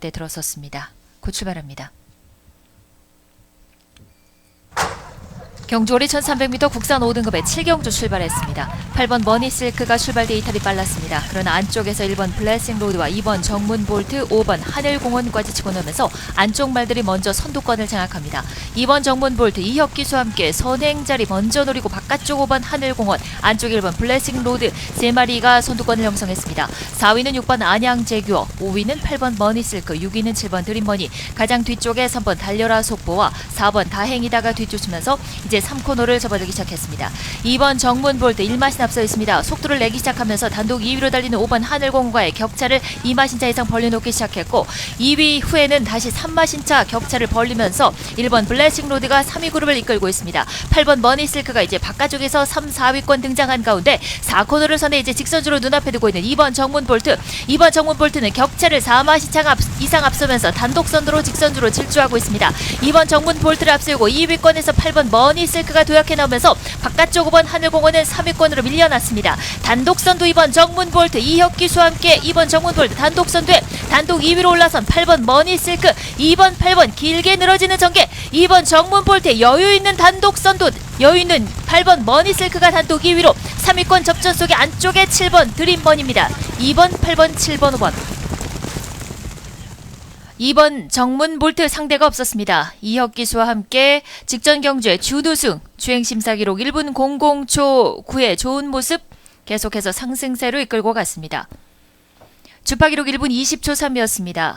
때 들어섰습니다. 곧 출발합니다. 경주월이 1300m 국산 5등급에 7경주 출발했습니다. 8번 머니 실크가 출발 데이터이 빨랐습니다. 그러나 안쪽에서 1번 블레싱 로드와 2번 정문 볼트, 5번 하늘공원까지 치고 나면서 안쪽 말들이 먼저 선두권을 장악합니다. 2번 정문 볼트 이혁기수와 함께 선행자리 먼저 노리고 바깥쪽 5번 하늘공원, 안쪽 1번 블레싱 로드 세 마리가 선두권을 형성했습니다. 4위는 6번 안양제규어, 5위는 8번 머니 실크, 6위는 7번 드림머니, 가장 뒤쪽에 3번 달려라 속보와 4번 다행이다가 뒤쫓으면서 이제 3코너를 접어들기 시작했습니다. 2번 정문 볼트 1마신 앞서 있습니다. 속도를 내기 시작하면서 단독 2위로 달리는 5번 하늘공과의 격차를 2마신 차 이상 벌려놓기 시작했고 2위 후에는 다시 3마신 차 격차를 벌리면서 1번 블레싱 로드가 3위 그룹을 이끌고 있습니다. 8번 머니실크가 이제 바깥쪽에서 3, 4위권 등장한 가운데 4코너를 선에 이제 직선주로 눈앞에 두고 있는 2번 정문 볼트 2번 정문 볼트는 격차를 4마신 차 앞- 이상 앞서면서 단독 선두로 직선주로 질주하고 있습니다. 2번 정문 볼트를 앞세우고 2위권에서 8번 머니 실크가 도약해 나오면서 바깥쪽 5번 하늘공원은 3위권으로 밀려났습니다. 단독 선두 2번 정문 볼트 이혁기수와 함께 2번 정문 볼트 단독 선두에 단독 2위로 올라선 8번 머니실크 2번 8번 길게 늘어지는 전개 2번 정문 볼트 여유 있는 단독 선두 여유 있는 8번 머니실크가 단독 2위로 3위권 접전 속에 안쪽에 7번 드림번입니다. 2번 8번 7번 5번 2번 정문 볼트 상대가 없었습니다. 이혁 기수와 함께 직전 경주의 준우승 주행 심사 기록 1분 00초 9의 좋은 모습 계속해서 상승세로 이끌고 갔습니다. 주파 기록 1분 20초 3이었습니다.